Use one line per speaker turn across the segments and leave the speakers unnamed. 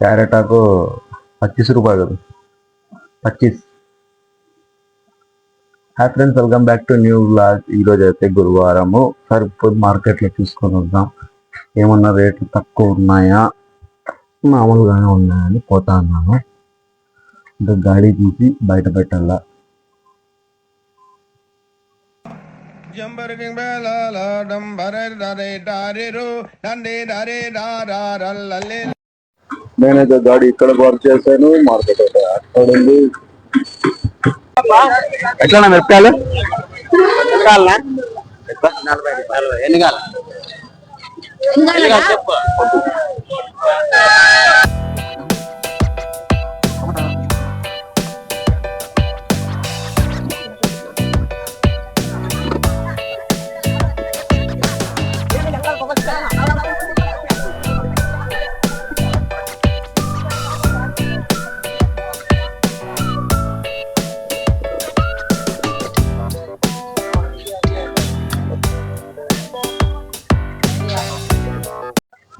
Carrot ఆకు పచ్చీస్ రూపాయలు. పచ్చీస్. Hi friends welcome back to new blog ఈరోజు అయితే గురువారము. సరే మార్కెట్లో చూసుకొని వద్దాం. ఏమన్నా రేట్లు తక్కువ ఉన్నాయా? మామూలుగానే ఉన్నాయని పోతా అన్నాను ఇంకా గాడి తీసి బయట పెట్టాలా?
జంబరకింగ్ బేలాల డంబరే డరే డారిరు డండే డరే డారారల్లలే
నేనైతే గాడి ఇక్కడ పార్క్ చేశాను మార్కెట్ అయితే అక్కడ ఉంది ఎట్లా మిరపకాయలు
ఎన్ని కాల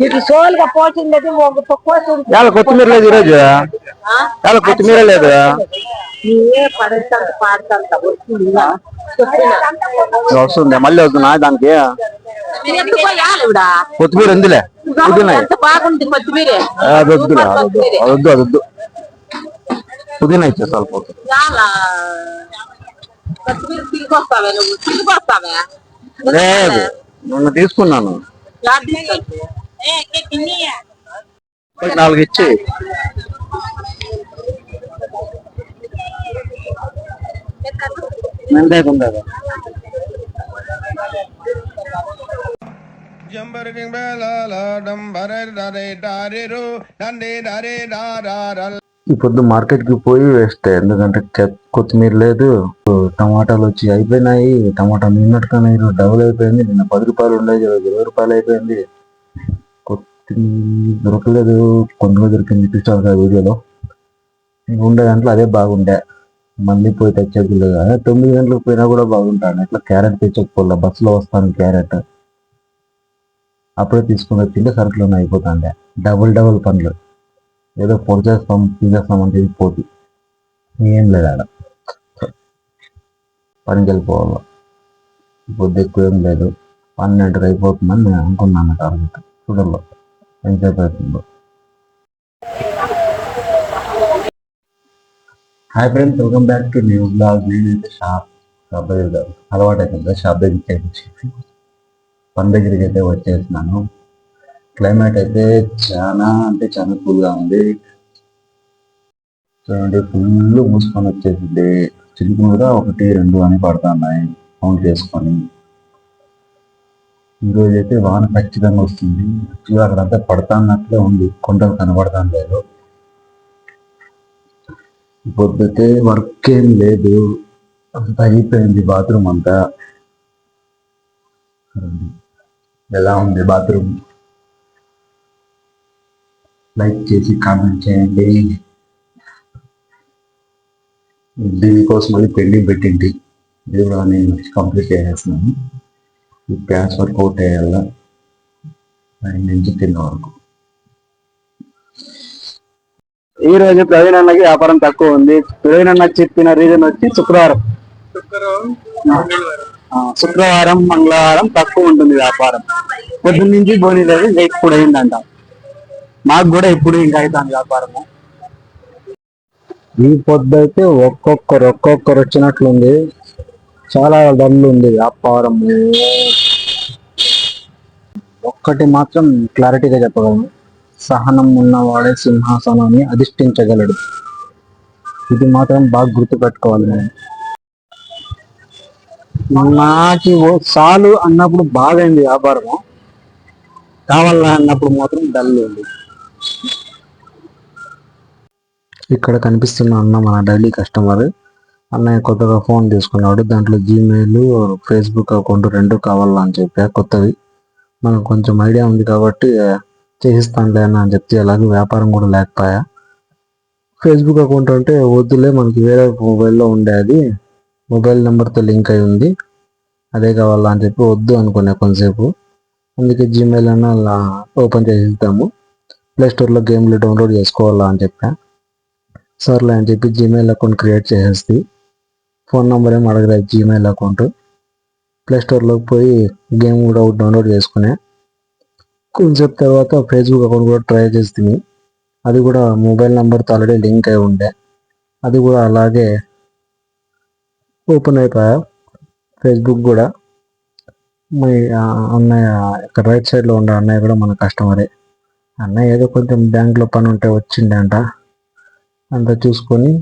ఇట్లా సోలుగా పోతుంది
ఎలా కొత్తిమీర లేదు ఈరోజు. ఎలా కొత్తిమీర లేదు.
వస్తుంది
మళ్ళీ వస్తున్నా దానికి? కొత్తిమీర ఉందిలే. తీసుకున్నాను. నాలుగు ఇచ్చి. మెంతాకుందా
జంబరకింగ్ బేలాల డంబరే డరే డారిరు డండే డరే డారారల్.
ఈ పొద్దు మార్కెట్కి పోయి వేస్తే ఎందుకంటే కొత్తిమీర లేదు టమాటాలు వచ్చి అయిపోయినాయి టమాటా నిన్నట్టుగానే ఈరోజు డబుల్ అయిపోయింది నిన్న పది రూపాయలు ఉండేది ఇరవై రూపాయలు అయిపోయింది. దొరకలేదు కొంతగా దొరికింది చూసాను కదా వీడియోలో. ఉండే దాంట్లో అదే బాగుండే. మళ్ళీ పోయి తెచ్చేది లేదు తొమ్మిది గంటలకు పోయినా కూడా బాగుంటాను. ఇట్లా క్యారెట్ తెచ్చకపోలే బస్సులో వస్తాను క్యారెట్. అప్పుడే తీసుకుని వచ్చింటే సరుకులు అయిపోతాండే. డబుల్ డబుల్ పనులు ఏదో పొడి చేస్తాం తీసేస్తాం అని చెప్పి పోటీ. ఏం లేదు ఆడ. పనికి వెళ్ళిపోవాలి. పొద్దు ఎక్కువ ఏం లేదు. పన్నెండుకి అయిపోతుందని నేను అనుకున్నాను టార్గెట్ చూడల్లో ఎంతసేపు hi friends welcome back to new blog నేనైతే షాప్ షాప్ దగ్గర అలవాటు అవుతుంది షాప్ దగ్గరికి అయితే వచ్చేసి పని దగ్గరికి అయితే వచ్చేసినాను క్లైమేట్ అయితే చాలా అంటే చాలా కూల్గా ఉంది. చూడండి ఫుల్ మూసుకొని వచ్చేసింది. చినుకులు కూడా ఒకటి రెండు అని పడుతున్నాయి. కౌంట్ చేసుకొని. ఈరోజు అయితే వాన ఖచ్చితంగా వస్తుంది. యాక్చువల్గా అక్కడంతా పడతాన్నట్లే ఉంది. కొండలు కనబడతాం లేదు పొద్దుతే వర్క్ ఏం లేదు. అంతా అయిపోయింది బాత్రూమ్ అంతా. ఎలా ఉంది బాత్రూమ్? లైక్ చేసి కామెంట్ చేయండి. దీనికోసం మళ్ళీ పెండింగ్ పెట్టింది. ఇది కూడా నేను కంప్లీట్ చేసేస్తున్నాను. ఈ ప్యాస్ వర్క్ అవుట్ అయ్యాల నైన్ నుంచి టెన్ వరకు.
ఈ రోజు ప్రవీణ్ అన్నకి వ్యాపారం తక్కువ ఉంది. ప్రవీణ్ అన్న చెప్పిన రీజన్ వచ్చి శుక్రవారం. శుక్రవారం మంగళవారం తక్కువ ఉంటుంది వ్యాపారం. పొద్దున్న నుంచి బోని లేదు ఇప్పుడు అయిందంట. మాకు కూడా ఇప్పుడు ఇంకా అవుతుంది వ్యాపారము.
ఈ పొద్దు అయితే ఒక్కొక్కరు ఒక్కొక్కరు వచ్చినట్లుంది. చాలా డల్ ఉంది వ్యాపారం ఒక్కటి మాత్రం క్లారిటీగా చెప్పగలను. సహనం ఉన్నవాడే సింహాసనాన్ని అధిష్ఠించగలడు. ఇది మాత్రం బాగా గుర్తుపెట్టుకోవాలి మనం.
నాకు ఓ చాలు అన్నప్పుడు బాగైంది వ్యాపారము కావాలా అన్నప్పుడు మాత్రం డల్ ఉంది.
ఇక్కడ కనిపిస్తున్న అన్న మన డైలీ కస్టమర్. అన్నయ్య కొత్తగా ఫోన్ తీసుకున్నాడు. దాంట్లో జీమెయిల్ ఫేస్బుక్ అకౌంట్ రెండు కావాలా అని చెప్పా. కొత్తవి మనకు కొంచెం ఐడియా ఉంది కాబట్టి చేయిస్తానులే అని చెప్తే అలాగే వ్యాపారం కూడా లేకపోయా. ఫేస్బుక్ అకౌంట్ అంటే వద్దులే మనకి వేరే మొబైల్లో ఉండేది. మొబైల్ నెంబర్తో లింక్ అయి ఉంది. అదే కావాలా అని చెప్పి వద్దు అనుకునే కొంతసేపు. అందుకే జీమెయిల్ అన్న అలా ఓపెన్ చేసిద్దాము. ప్లేస్టోర్లో
ప్లే స్టోర్లో గేమ్లు డౌన్లోడ్ చేసుకోవాలా అని చెప్పా. సర్లే అని చెప్పి జీమెయిల్ అకౌంట్ క్రియేట్ చేసేసి ఫోన్ నెంబర్ ఏం అడగలేదు జీమెయిల్ అకౌంట్ ప్లే స్టోర్లోకి పోయి గేమ్ కూడా డౌన్లోడ్ చేసుకునే. కొంచెంసేపు తర్వాత ఫేస్బుక్ అకౌంట్ కూడా ట్రై చేస్తుంది అది కూడా మొబైల్ నెంబర్తో ఆల్రెడీ లింక్ అయి ఉండే. అది కూడా అలాగే ఓపెన్ అయిపోయా. ఫేస్బుక్ కూడా. మీ అన్నయ్య ఇక్కడ రైట్ సైడ్లో ఉండే అన్నయ్య కూడా మన కస్టమరే అన్నయ్య ఏదో కొంచెం బ్యాంక్లో పని ఉంటే వచ్చిండే అంట అంతా చూసుకొని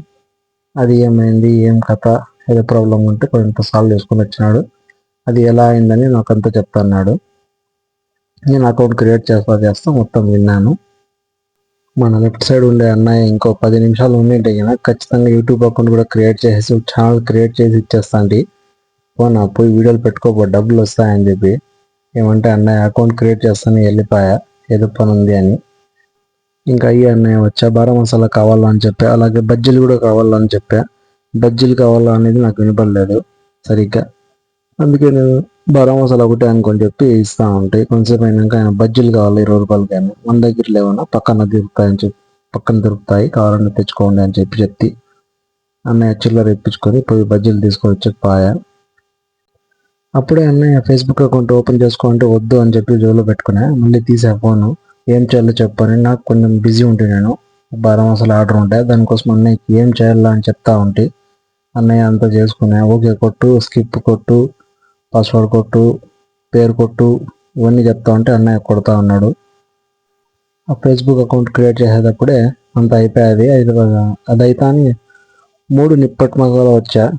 అది ఏమైంది ఏం కథ ఏదో ప్రాబ్లం ఉంటే కొంత సాల్వ్ చేసుకొని వచ్చినాడు. అది ఎలా అయిందని నాకు అంత చెప్తాడు నేను అకౌంట్ క్రియేట్ చేస్తా చేస్తా మొత్తం విన్నాను. మన లెఫ్ట్ సైడ్ ఉండే అన్నయ్య ఇంకో పది నిమిషాలు ఉండింటే కనుక ఖచ్చితంగా యూట్యూబ్ అకౌంట్ కూడా క్రియేట్ చేసి ఛానల్ క్రియేట్ చేసి ఇచ్చేస్తాండి పోనా పోయి వీడియోలు పెట్టుకోబో డబ్బులు వస్తాయని చెప్పి. ఏమంటే అన్నయ్య అకౌంట్ క్రియేట్ చేస్తాను వెళ్ళిపోయా ఏదో పని ఉంది అని. ఇంకా అయ్యి అన్నయ్య వచ్చా బారా మసాలా కావాలా అని చెప్పా అలాగే బజ్జీలు కూడా కావాలని చెప్పా. బజ్జీలు కావాలా అనేది నాకు వినపడలేదు సరిగ్గా. అందుకే నేను బారా మసాలా ఒకటి అనుకొని చెప్పి ఇస్తా ఉంటే కొంచెంసేపు అయినాక ఆయన బజ్జీలు కావాలి ఇరవై రూపాయలకి అని మన దగ్గర లేవన్నా పక్కన దొరుకుతాయి అని చెప్పి పక్కన దొరుకుతాయి కావాలని తెచ్చుకోండి అని చెప్పి చెప్తే అన్నయ్య చిల్లర ఇప్పించుకొని పోయి బజ్జీలు తీసుకొని వచ్చి పాయా. అప్పుడే అన్నయ్య ఫేస్బుక్ అకౌంట్ ఓపెన్ చేసుకుంటే వద్దు అని చెప్పి జోలో పెట్టుకున్నా. మళ్ళీ తీసా ఫోన్ ఏం చేయాలో చెప్పని నాకు కొంచెం బిజీ ఉంటే నేను బారా మసాలా ఆర్డర్ ఉంటాయి. దానికోసం అన్నయ్యకి ఏం చేయాలా అని చెప్తా ఉంటే అన్నయ్య అంతా చేసుకున్నా. ఓకే కొట్టు స్కిప్ కొట్టు. పాస్వర్డ్ కొట్టు పేరు కొట్టు ఇవన్నీ చెప్తా ఉంటే అన్నయ్య కొడతా ఉన్నాడు. ఆ ఫేస్బుక్ అకౌంట్ క్రియేట్ చేసేటప్పుడే అంత అయిపోయేది అది. అది అయితే అని మూడు నిప్పటి మగాలు వచ్చా.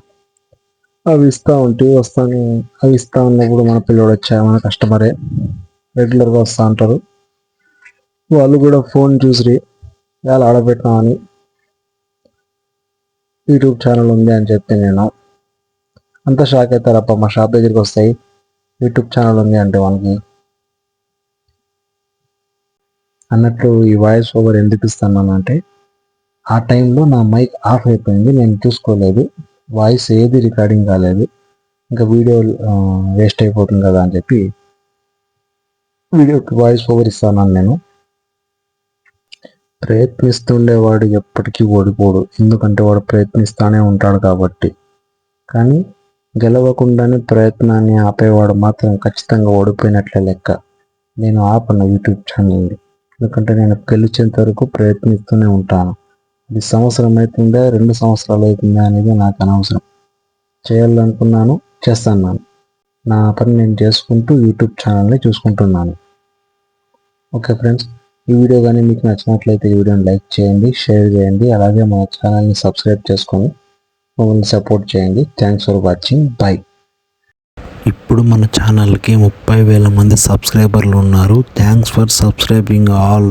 అవి ఇస్తా ఉంటే వస్తాను. అవి ఇస్తా ఉన్నప్పుడు మన పిల్లోడు వచ్చా మన కస్టమరే. రెగ్యులర్గా వస్తూ ఉంటారు వాళ్ళు కూడా ఫోన్ చూసి ఎలా ఆడబెట్టినామని యూట్యూబ్ ఛానల్ ఉంది అని చెప్పి నేను అంత షాక్ అవుతారప్ప. మా షాప్ దగ్గరికి వస్తాయి. యూట్యూబ్ ఛానల్ ఉంది అంటే మనకి అన్నట్లు ఈ వాయిస్ ఓవర్ ఎందుకు ఇస్తున్నాను అంటే ఆ టైంలో నా మైక్ ఆఫ్ అయిపోయింది. నేను చూసుకోలేదు. వాయిస్ ఏది రికార్డింగ్ కాలేదు. ఇంకా వీడియో వేస్ట్ అయిపోతుంది కదా అని చెప్పి వీడియోకి వాయిస్ ఓవర్ ఇస్తాను నేను. ప్రయత్నిస్తుండేవాడు ఎప్పటికీ ఓడిపోడు. ఎందుకంటే వాడు ప్రయత్నిస్తానే ఉంటాడు కాబట్టి. కానీ గెలవకుండానే ప్రయత్నాన్ని ఆపేవాడు మాత్రం ఖచ్చితంగా ఓడిపోయినట్లే లెక్క. నేను ఆపను యూట్యూబ్ ఛానల్ని. ఎందుకంటే నేను గెలిచేంత వరకు ప్రయత్నిస్తూనే ఉంటాను. ఇది సంవత్సరం అవుతుందా రెండు సంవత్సరాలు అవుతుందా అనేది నాకు అనవసరం. చేయాలనుకున్నాను చేస్తాను నా పని నేను చేసుకుంటూ యూట్యూబ్ ఛానల్ని చూసుకుంటున్నాను. ఓకే ఫ్రెండ్స్ ఈ వీడియో కానీ మీకు నచ్చినట్లయితే ఈ వీడియోని లైక్ చేయండి షేర్ చేయండి అలాగే మన ఛానల్ని సబ్స్క్రైబ్ చేసుకొని మమ్మల్ని సపోర్ట్ చేయండి. థ్యాంక్స్ ఫర్ వాచింగ్ బై
ఇప్పుడు మన ఛానల్కి ముప్పై వేల మంది సబ్స్క్రైబర్లు ఉన్నారు. Thanks for subscribing all